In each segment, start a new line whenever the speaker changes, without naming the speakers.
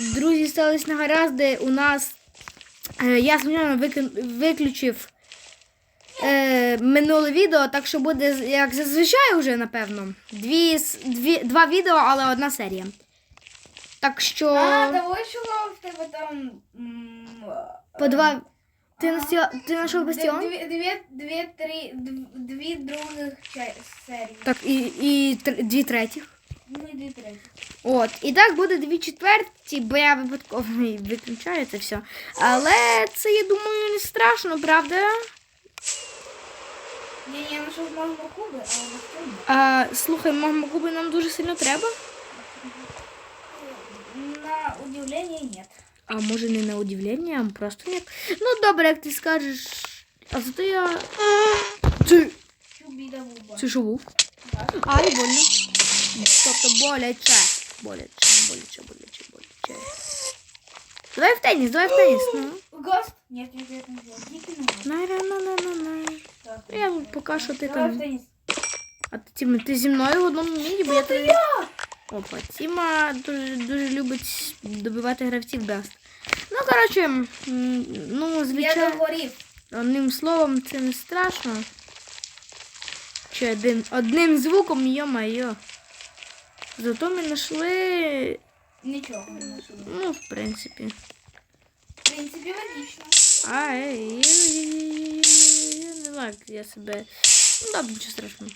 друзі, стались негаразди. У нас е, я звичайно виключив е, минуле відео, так що буде як зазвичай вже, напевно. Дві, дві, два відео, але одна серія. Так що
А, того чого в тебе там...
по два. Ти, настіла... ти знайшов бастіон?
Дві, дві, дві, три, дв- дві других серії.
Так, і, і тр- дві третіх.
Ну і дві треті.
От, і так буде дві четверті, бо я випадково виключаю це все. Але це, я думаю, не страшно, правда?
Ні, я знайшов магма куби, але на цьому.
А, слухай, мама, губи нам дуже сильно треба.
На удивление нет.
А може не на удивлення, а просто ні. Ну добре, як ти скажеш. А зато я. Це,
буба.
це що був?
Так.
Ай, больно. Тобто боляче. Боляче, боляче, боляче, боляче. Давай в теніс, давай в теніс. Ну.
Гост? Нет, нет, нет, нет.
Най, най, най, най, най. Я поки що ти там. А ти, Тіма, ти зі мною в одному міді, бо я тобі... Опа, Тіма дуже, дуже любить добивати гравців даст. Ну, коротше, ну,
Я
звичайно,
говорив.
одним словом, це не страшно. Чи один, одним звуком, йо-майо. Зато ми знайшли,
Нічого не знайшов.
ну, в принципі.
В принципі, логічно.
Ай, я не знаю, як я себе. Ну, добре, нічого страшного.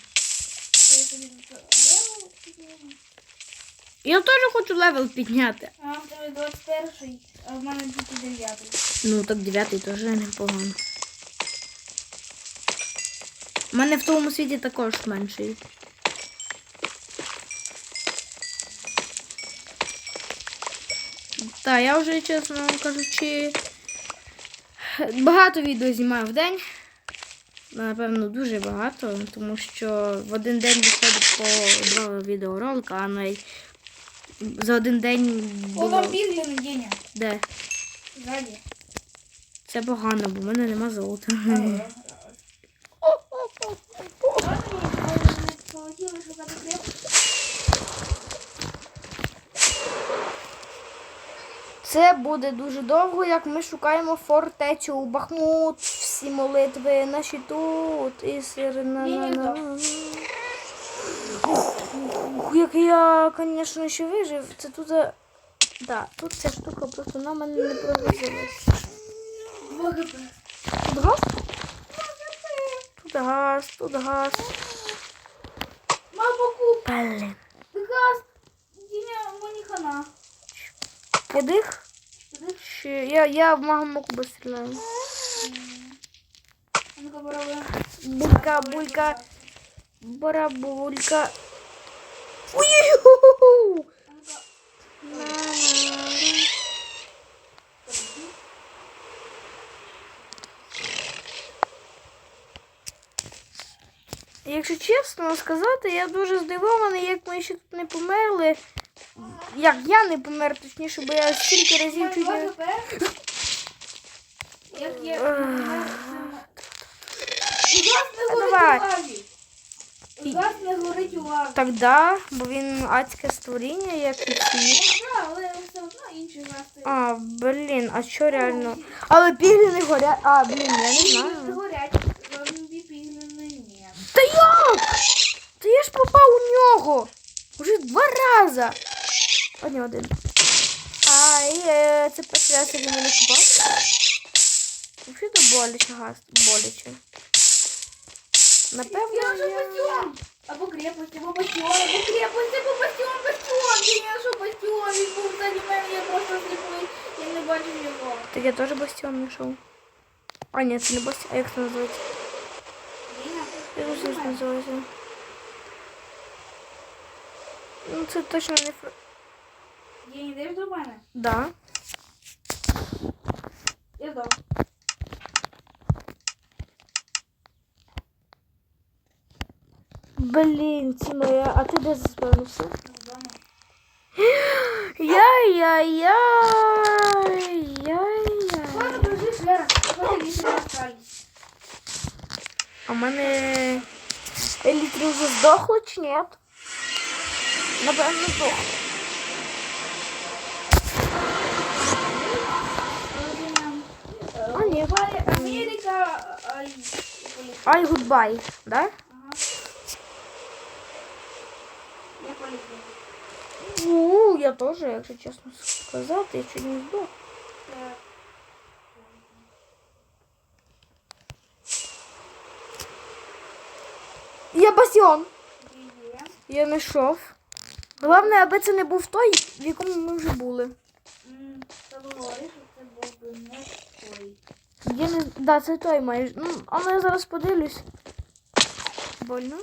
Я
теж хочу левел підняти.
А в тебе 21, а в мене тільки 9.
Ну, так дев'ятий теж непогано. У мене в тому світі також менший. Так, я вже, чесно кажучи, багато відео знімаю в день. Напевно, дуже багато, тому що в один день виходить по два відеоролика, а навіть за один день
О,
було...
там пігліни, Деня.
Де?
Ззаді.
Це погано, бо в мене нема золота. Це буде дуже довго, як ми шукаємо фортецю у Бахмут. Всі молитви наші тут. І сирена. Як я, звісно, ще вижив. Це тут. Да, тут ця штука просто на мене не прогрузилась. Тут газ? Тут газ, тут газ.
Мама куб.
Блін.
Газ. Деня, мені хана.
Подих? Ще я, я в магамоку стріляю. Булька, булька, барабулька. Ой-ой-ой! Якщо чесно сказати, я дуже здивований, як ми ще тут не померли. Як я не помер, точніше, бо я стільки разів чуть не...
Як є. Газ не горить
давай.
у лаві. Не горить у лаві.
Так, да, бо він адське створіння, як і всі.
Так, але все одно газ.
А, блін, а що реально? Але піглі не горять. А, блін, я не
Не
знаю.
горять. Зомбі піглини ні.
Та як? Та я ж попав у нього. Уже два рази. Одні один. Ай, е, це перший раз, він мене попав. Взагалі то боляче газ, боляче. Напевно,
Я вже. Або крепость, або бастіон, або крепость, або бастіон, бастіон. Я що бастіон, він був ззаді мене, я просто сліпий, я не бачив його.
Так я теж бастіон знайшов. А, ні, це не бастіон. А як це називається? Я не як називається. Ну, це точно не... фр-
Я не даєш до мене?
Да.
Я здав.
Блін, Тіма, я... а ти де заспавнився?
Вдома.
Яй-яй-яй-яй-яй.
Ладно, дружи, Швера. Ладно, не остались.
А в мене елітри вже здохли чи ні? Напевно, здохли. А, ні. Америка. Ай, гудбай, да?
Ага. Я полетів.
Ну, я теж, якщо чесно сказати, я чуть не здох. Я
басіон.
Я знайшов. Главное, аби це не був той, в якому ми вже були.
Та говориш, що це був би не той.
Я не... Да, це той майже. Ну, але я зараз подивлюсь. Больно?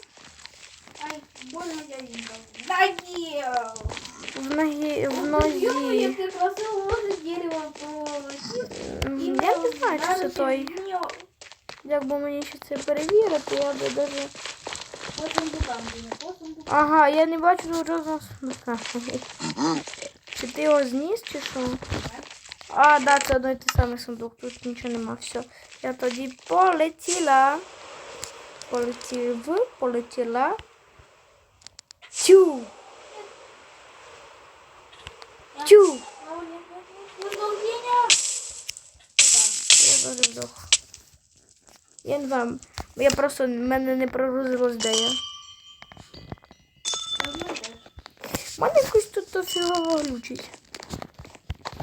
Ай, больно я дяденька. Задел!
В ногі. В
Ё-моё, я просил возле дерева полетів.
Я не знаю, чи це той. Якби мені ще це перевірити, я би даже.
Потім бутам, потім бутам.
Ага, я не бачу жодного. Чи ти його зніс, чи що? А, да, це одно і те саме сундук, тут нічого нема. Все. Я тоді полетіла. Полетів, полетіла. Тю! Тю! Я зараз здох. Я не знаю. Я просто мене не пророзилось, де я. У мене якось тут фігово глючить.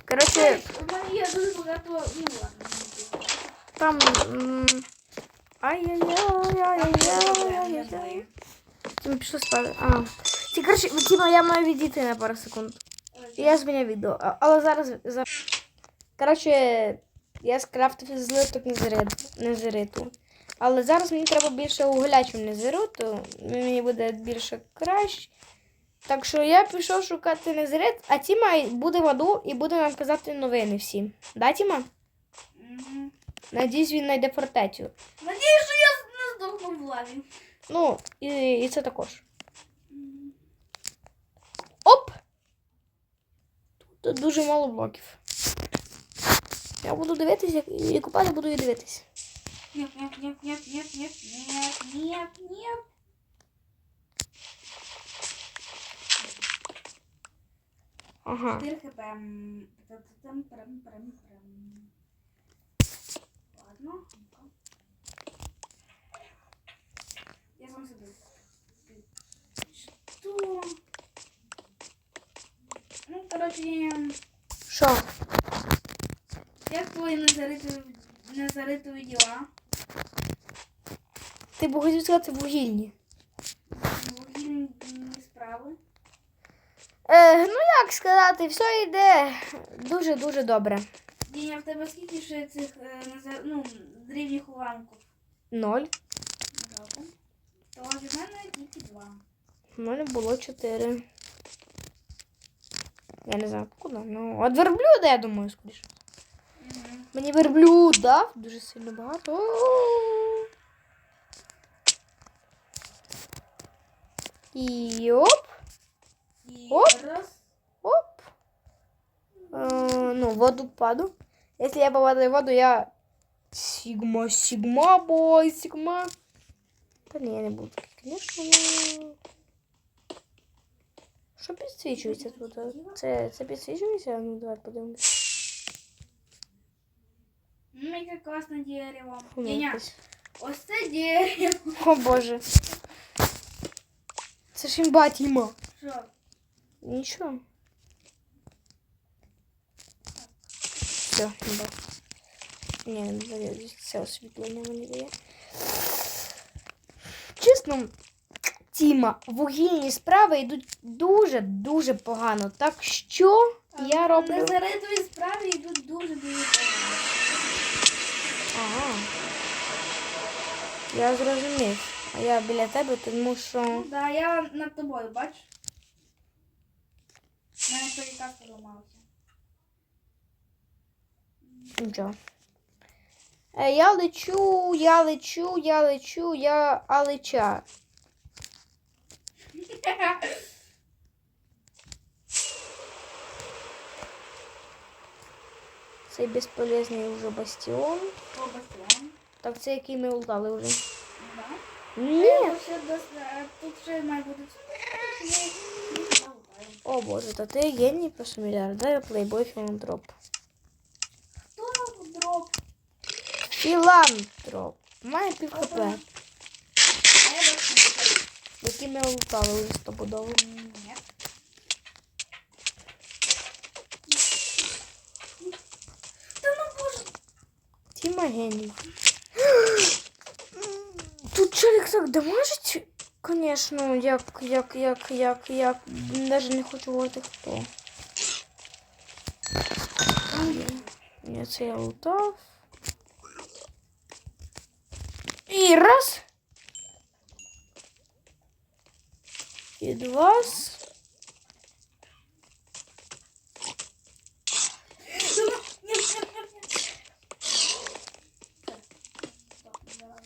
Коротше,
У дуже багато,
там. Ай-яй-яй-яй-яй-яй-яй. Ти пішли спати. А. Ті, коротше, Тіма, я маю відійти на пару секунд. Я зміняв відео. Але зараз. зараз... Коротше, я скрафтив злиток незерит- незериту. Але зараз мені треба більше угля, чим незериту. Мені буде більше краще. Так що я пішов шукати незерит, а Тіма буде в аду і буде нам казати новини всі. Да, Тіма?
Мгм.
Надіюсь, він знайде фортецю.
Надіюсь, що я не здохну в лаві.
Ну, і, і це також. Оп! Тут дуже мало блоків. Я буду дивитися і купати буду і дивитися.
Нет, нет, нет, нет, нет, нет, нет, нет, нет.
Ага.
4 хп. Ладно. Я сам собі. Что? Ну, короче,
Що?
як твої незаритові, незаритові діла?
Ти б хотів сказати. Вугільні
справи.
Е, ну як сказати, все йде дуже-дуже добре.
Діня, в тебе скільки ще цих е, ну, древніх уламків?
Ноль.
Добре. То від мене тільки два.
У мене було чотири. Я не знаю, куди. Ну, от верблюда, я думаю, скоріше.
Угу.
Мені верблюд дав дуже сильно багато. О! І Оп.
раз.
оп. Е, ну, в воду паду. Якщо я попадаю в воду, я Сігма, Сігма, бой, Сігма. Та ні, я не буду такий, звісно. ну. Що підсвічується тут? Це, це підсвічується? Ну, давай подивимось.
Ну, яке класне дерево.
Ну,
Діня,
якось.
ось це дерево.
О боже. Це ж імба Тіма.
Що?
Нічого. Все. Ні, не дає. Це освітлення мені дає. Чесно, Тіма, вугільні справи йдуть дуже-дуже погано. Так що я роблю.
Незаритові справи йдуть дуже дуже погано.
Ага. Я зрозумів. А я біля тебе, тому що.
Ну, да, я над тобою, бач? У мене переказ поламався.
Нічого. Е, Я лечу, я лечу, я лечу, я алеча. Цей безполезний вже бастіон.
По бастіону.
Так це який ми лутали вже.
Да.
Ні.
Тут ще дос- е, Тут ще має бути. Ні, ні, не лутаю.
О боже, то ти геній просто мільярдер, плейбой, філантроп.
Дроп?
Філантроп. Має пів хп, які ми лутали вже стопудово.
Ні. Та ну боже.
Тіма геній. Тут челік так дамажить, звісно, як, як, як, як, як. Навіть не хочу говорити хто. Ні, це я лутав. І раз. І два.
Та ну, ні, ні, ні, ні. Так, так, давай.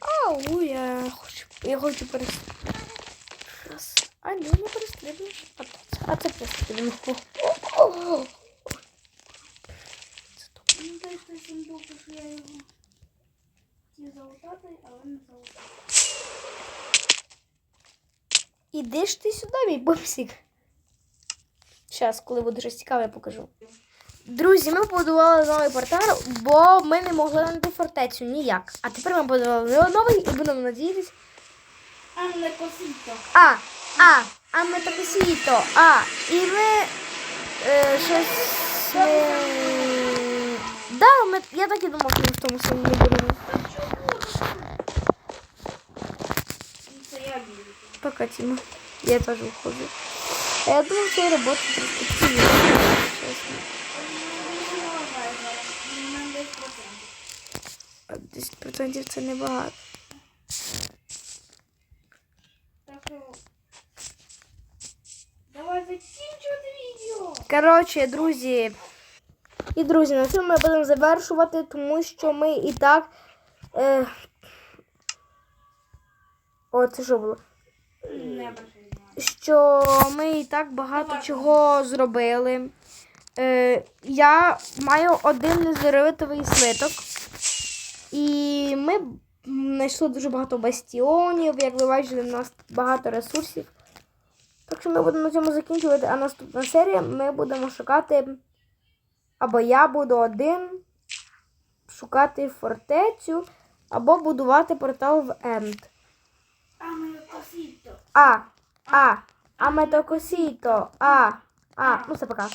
Ау, я хочу, я хочу перестрибнути. Раз. А, ні, не перестрибнеш. А, це- а це перестрибну. Це добре.
Ну, дай що я його хотів залутати, але не залутав.
Іди ж ти сюди, мій бобсик. Зараз, коли буде щось цікаве, я покажу. Друзі, ми побудували новий портал, бо ми не могли знайти фортецю ніяк. А тепер ми побудували новий і будемо надіятися.
А не косито.
А, а, а ми так сіто, а, і ми е, щось. Е, да, ми, я так і думав, що ми в тому самому будемо.
Це я
теж виходжу. А я думав, що робота трошки цінніше, чесно.
Ну, не вважаю зараз. У мене 10%.
А 10% це небагато.
Так що... Давай закінчувати відео.
Коротше, друзі. І друзі, на цьому ми будемо завершувати, тому що ми і так. Е... О, це що було? Що ми і так багато чого зробили. Е, я маю один незеритовий слиток. І ми знайшли дуже багато бастіонів. Як ви бачили, у нас багато ресурсів. Так що ми будемо на цьому закінчувати. А наступна серія ми будемо шукати. Або я буду один шукати фортецю, або будувати портал в Енд.
А.
А, а, а метокосіто, а, а, ну все пока.